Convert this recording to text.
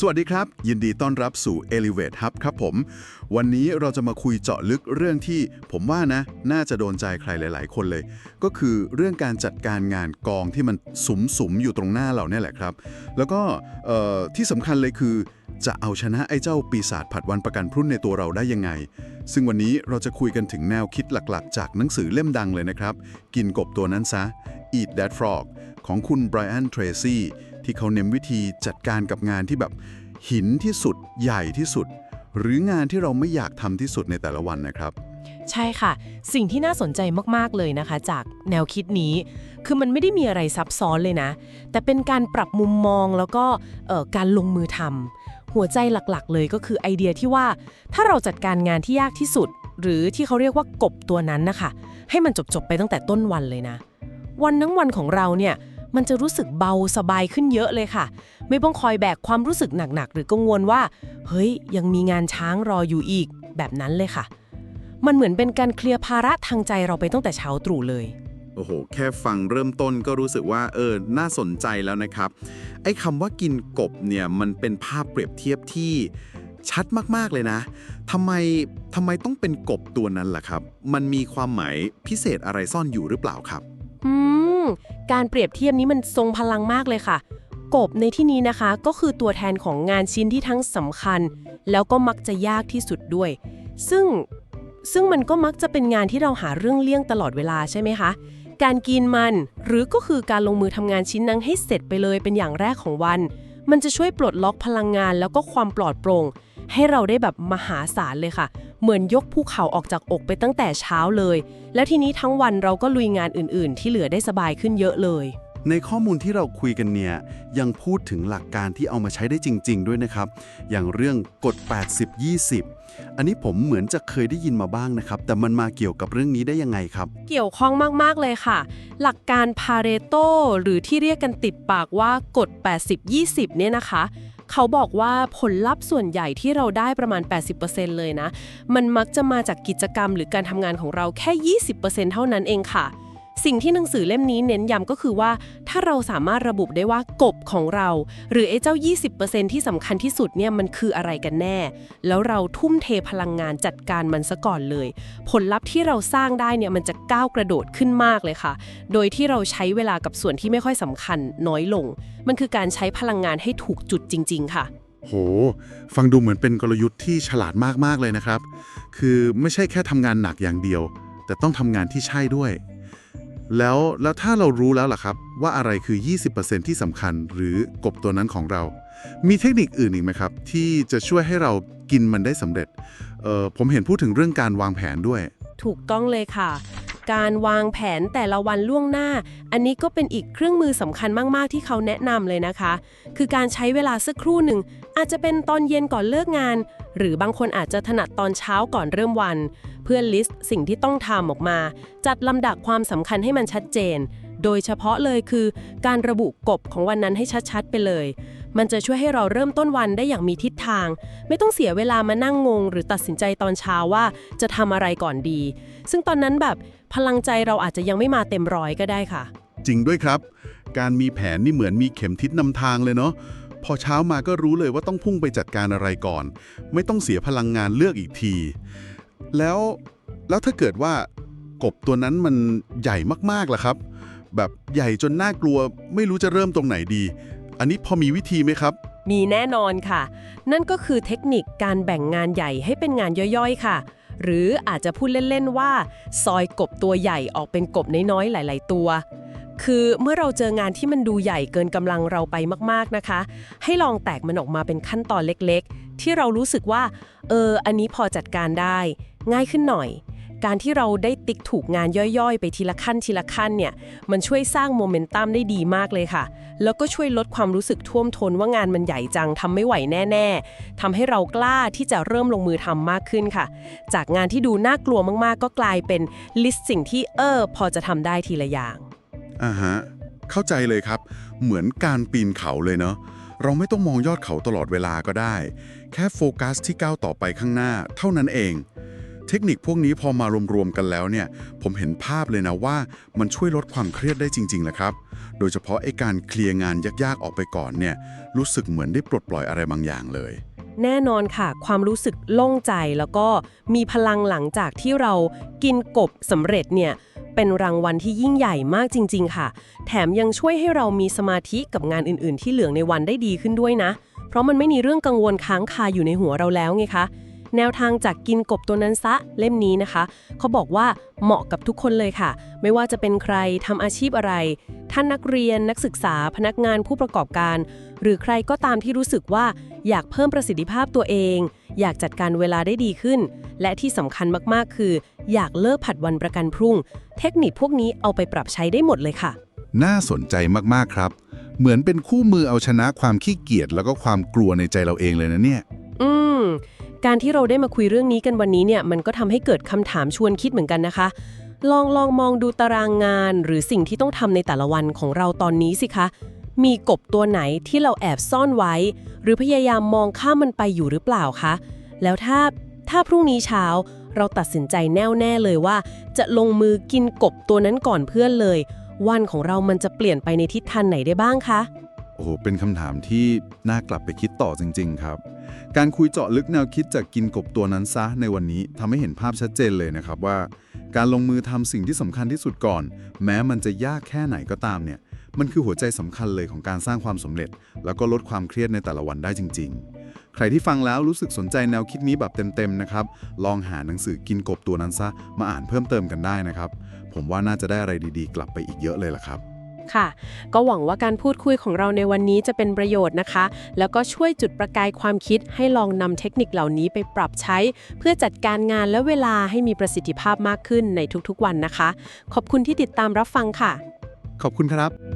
สวัสดีครับ ยินดีต้อนรับสู่ Elevate Hub ครับผม วันนี้เราจะมาคุยเจาะลึกเรื่องที่ผมว่านะ น่าจะโดนใจใครหลาย ๆ คนเลย ก็คือเรื่องการจัดการงานกองที่มันสุมสุมๆ อยู่ตรงหน้าเราเนี่ยแหละครับ แล้วก็ที่สำคัญเลยคือ จะเอาชนะไอ้เจ้าปีศาจผัดวันประกันพรุ่นในตัวเราได้ยังไง ซึ่งวันนี้เราจะคุยกันถึงแนวคิดหลักๆ จากหนังสือเล่มดังเลยนะครับ กินกบตัวนั้นซะ Eat That Frog ของคุณไบรอันเทรซี่ที่เขาเน้นวิธีจัดการกับงานที่แบบหินที่สุดใหญ่ที่สุด หรืองานที่เราไม่อยากทำที่สุดในแต่ละวันนะครับใช่ค่ะ สิ่งที่น่าสนใจมาก ๆ เลยนะคะ จากแนวคิดนี้ คือมันไม่ได้มีอะไรซับซ้อนเลยนะ แต่เป็นการปรับมุมมองแล้วก็การลงมือทำหัวใจหลักๆ เลยก็คือไอเดียที่ว่าถ้าเราจัดการงานที่ยากที่สุด หรือที่เขาเรียกว่ากบตัวนั้นนะคะ ให้มันจบ ๆ ไปตั้งแต่ต้นวันเลยนะ วันทั้งวันของเราเนี่ย มันจะรู้สึกเบาสบายขึ้นเยอะเลยค่ะ ไม่ต้องคอยแบกความรู้สึกหนักๆ หรือกังวลว่า เฮ้ย ยังมีงานช้างรออยู่อีก แบบนั้นเลยค่ะ มันเหมือนเป็นการเคลียร์ภาระทางใจเราไปตั้งแต่เช้าตรู่เลย โอ้โห แค่ฟังเริ่มต้นก็รู้สึกว่าเออ น่าสนใจแล้วนะครับ ไอ้คำว่ากินกบเนี่ย มันเป็นภาพเปรียบเทียบที่ชัดมาก ๆ เลยนะ ทำไมทำไมต้องเป็นกบตัวนั้นล่ะครับ มันมีความหมายพิเศษอะไรซ่อนอยู่หรือเปล่าครับ การเปรียบเทียบนี้มันทรงพลังมากเลยค่ะ กบในที่นี้นะคะก็คือตัวแทนของงานชิ้นที่ทั้งสำคัญ แล้วก็มักจะยากที่สุดด้วย ซึ่งซึ่งมันก็มักจะเป็นงานที่เราหาเรื่องเลี่ยงตลอดเวลาใช่ไหมคะ การกินมันหรือก็คือการลงมือทำงานชิ้นนั้นให้เสร็จไปเลยเป็นอย่างแรกของวัน มันจะช่วยปลดล็อกพลังงานแล้วก็ความปลอดโปร่ง ให้เราได้แบบมหาศาลเลยค่ะ เหมือนยกภูเขาออกจากอกไปตั้งแต่เช้าเลย แล้วทีนี้ทั้งวันเราก็ลุยงานอื่น ๆ ที่เหลือได้สบายขึ้นเยอะเลย ในข้อมูลที่เราคุยกันเนี่ย ยังพูดถึงหลักการที่เอามาใช้ได้จริง ๆ ด้วยนะครับ อย่างเรื่องกฎ 80-20 อันนี้ผมเหมือนจะเคยได้ยินมาบ้างนะครับ แต่มันมาเกี่ยวกับเรื่องนี้ได้ยังไงครับ เกี่ยวข้องมาก ๆ เลยค่ะ หลักการพาเรโตหรือที่เรียกกันติดปากว่ากฎ 80-20 เนี่ยนะคะ เขาบอกว่าผลลัพธ์ส่วนใหญ่ที่เราได้ประมาณ 80%เลยนะ มันมักจะมาจากกิจกรรมหรือการทำงานของเราแค่ 20%เท่านั้นเองค่ะ สิ่งที่หนังสือเล่มนี้เน้นย้ำก็คือว่า ถ้าเราสามารถระบุได้ว่ากบของเรา หรือไอ้เจ้า 20%ที่สำคัญที่สุดเนี่ยมันคืออะไรกันแน่ แล้วเราทุ่มเทพลังงานจัดการมันซะก่อนเลย ผลลัพธ์ที่เราสร้างได้เนี่ยมันจะก้าวกระโดดขึ้นมากเลยค่ะ โดยที่เราใช้เวลากับส่วนที่ไม่ค่อยสำคัญน้อยลง มันคือการใช้พลังงานให้ถูกจุดจริง ๆ ค่ะโห ฟังดูเหมือนเป็นกลยุทธ์ที่ฉลาดมาก ๆ เลยนะครับ คือไม่ใช่แค่ทำงานหนักอย่างเดียว แต่ต้องทำงานที่ใช่ด้วย แล้วแล้วถ้าเรารู้แล้วล่ะครับ ว่าอะไรคือ 20%ที่สำคัญหรือกบตัวนั้นของเรา มีเทคนิคอื่นอีกไหมครับ ที่จะช่วยให้เรากินมันได้สำเร็จเอ่อผมเห็นพูดถึงเรื่องการวางแผนด้วย ถูกต้องเลยค่ะ การวางแผนแต่ละวันล่วงหน้า อันนี้ก็เป็นอีกเครื่องมือสำคัญมาก ๆ ที่เขาแนะนำเลยนะคะ คือการใช้เวลาสักครู่หนึ่ง อาจจะเป็นตอนเย็นก่อนเลิกงาน หรือบางคนอาจจะถนัดตอนเช้าก่อนเริ่มวัน เพื่อลิสต์สิ่งที่ต้องทำออกมา จัดลำดับความสำคัญให้มันชัดเจน โดยเฉพาะเลยคือการระบุกบของวันนั้นให้ชัดๆ ไปเลย มันจะช่วยให้เราเริ่มต้นวันได้อย่างมีทิศทาง ไม่ต้องเสียเวลามานั่งงง หรือตัดสินใจตอนเช้าว่าจะทำอะไรก่อนดี ซึ่งตอนนั้นแบบพลังใจเราอาจจะยังไม่มาเต็มร้อยก็ได้ค่ะ จริงด้วยครับ การมีแผนนี่เหมือนมีเข็มทิศนำทางเลยเนาะพอเช้ามาก็รู้เลยว่าต้องพุ่งไปจัดการอะไรก่อน ไม่ต้องเสียพลังงานเลือกอีกที แล้วแล้วถ้าเกิดว่ากบตัวนั้นมันใหญ่มากๆล่ะครับ แบบใหญ่จนน่ากลัวไม่รู้จะเริ่มตรงไหนดี อันนี้พอมีวิธีไหมครับ มีแน่นอนค่ะ นั่นก็คือเทคนิคการแบ่งงานใหญ่ให้เป็นงานย่อยๆค่ะ หรืออาจจะพูดเล่นๆว่า ซอยกบตัวใหญ่ออกเป็นกบน้อยๆหลาย ๆ ตัว คือเมื่อเราเจองานที่มันดูใหญ่เกินกำลังเราไปมากๆนะคะ ให้ลองแตกมันออกมาเป็นขั้นตอนเล็กๆ ที่เรารู้สึกว่า เออ อันนี้พอจัดการได้ ง่ายขึ้นหน่อย การที่เราได้ติ๊กถูกงานย่อยๆ ไปทีละขั้นทีละขั้นเนี่ย มันช่วยสร้างโมเมนตัมได้ดีมากเลยค่ะ แล้วก็ช่วยลดความรู้สึกท่วมท้นว่างานมันใหญ่จังทำไม่ไหวแน่ๆทำให้เรากล้าที่จะเริ่มลงมือทำมากขึ้นค่ะ จากงานที่ดูน่ากลัวมากๆ ก็กลายเป็นลิสต์สิ่งที่เออพอจะทำได้ทีละอย่าง อ่าฮะ เข้าใจเลยครับ เหมือนการปีนเขาเลยเนาะ เราไม่ต้องมองยอดเขาตลอดเวลาก็ได้ แค่โฟกัสที่ก้าวต่อไปข้างหน้า เท่านั้นเอง เทคนิคพวกนี้พอมารวมๆกันแล้วเนี่ย ผมเห็นภาพเลยนะว่ามันช่วยลดความเครียดได้จริงๆแหละครับ โดยเฉพาะไอ้การเคลียร์งานยากๆออกไปก่อนเนี่ย รู้สึกเหมือนได้ปลดปล่อยอะไรบางอย่างเลย แน่นอนค่ะ ความรู้สึกโล่งใจแล้วก็มีพลังหลังจากที่เรากินกบสำเร็จเนี่ย เป็นรางวัลที่ยิ่งใหญ่มากจริง ๆ ค่ะ แถมยังช่วยให้เรามีสมาธิกับงานอื่น ๆ ที่เหลือในวันได้ดีขึ้นด้วยนะ เพราะมันไม่มีเรื่องกังวลค้างคาอยู่ในหัวเราแล้วไงคะ แนวทางจากกินกบตัวนั้นซะเล่มนี้นะคะ เขาบอกว่าเหมาะกับทุกคนเลยค่ะ ไม่ว่าจะเป็นใครทำอาชีพอะไร ท่านนักเรียนนักศึกษาพนักงานผู้ประกอบการ หรือใครก็ตามที่รู้สึกว่าอยากเพิ่มประสิทธิภาพตัวเอง อยากจัดการเวลาได้ดีขึ้น และที่สำคัญมากๆ คือ อยากเลิกผัดวันประกันพรุ่ง เทคนิคพวกนี้เอาไปปรับใช้ได้หมดเลยค่ะ น่าสนใจมากๆครับ เหมือนเป็นคู่มือเอาชนะความขี้เกียจแล้วก็ความกลัวในใจเราเองเลยนะเนี่ย อืม การที่เราได้มาคุยเรื่องนี้กันวันนี้เนี่ยมันก็ทำให้เกิดคำถามชวนคิดเหมือนกันนะคะ ลองลองมองดูตารางงาน หรือสิ่งที่ต้องทำในแต่ละวันของเราตอนนี้สิคะ มีกบตัวไหนที่เราแอบซ่อนไว้ หรือพยายามมองข้ามมันไปอยู่หรือเปล่าคะ แล้วถ้าถ้าพรุ่งนี้เช้าเราตัดสินใจแน่วแน่เลยว่า จะลงมือกินกบตัวนั้นก่อนเพื่อนเลย วันของเรามันจะเปลี่ยนไปในทิศทางไหนได้บ้างคะ อ้โห เป็นคำถามที่น่ากลับไปคิดต่อจริง ๆ ครับ การคุยเจาะลึกแนวคิดจากกินกบตัวนั้นซะในวันนี้ทำให้เห็นภาพชัดเจนเลยนะครับว่า การลงมือทำสิ่งที่สำคัญที่สุดก่อน แม้มันจะยากแค่ไหนก็ตามเนี่ย มันคือหัวใจสำคัญเลยของการสร้างความสำเร็จ แล้วก็ลดความเครียดในแต่ละวันได้จริง ๆ ใครที่ฟังแล้วรู้สึกสนใจแนวคิดนี้แบบเต็มๆนะครับ ลองหาหนังสือกินกบตัวนั้นซะมาอ่านเพิ่มเติมกันได้นะครับ ผมว่าน่าจะได้อะไรดีๆ กลับไปอีกเยอะเลยล่ะครับ ค่ะ ก็หวังว่าการพูดคุยของเราในวันนี้จะเป็นประโยชน์นะคะ แล้วก็ช่วยจุดประกายความคิดให้ลองนำเทคนิคเหล่านี้ไปปรับใช้ เพื่อจัดการงานและเวลาให้มีประสิทธิภาพมากขึ้นในทุกๆวันนะคะ ขอบคุณที่ติดตามรับฟังค่ะ ขอบคุณครับ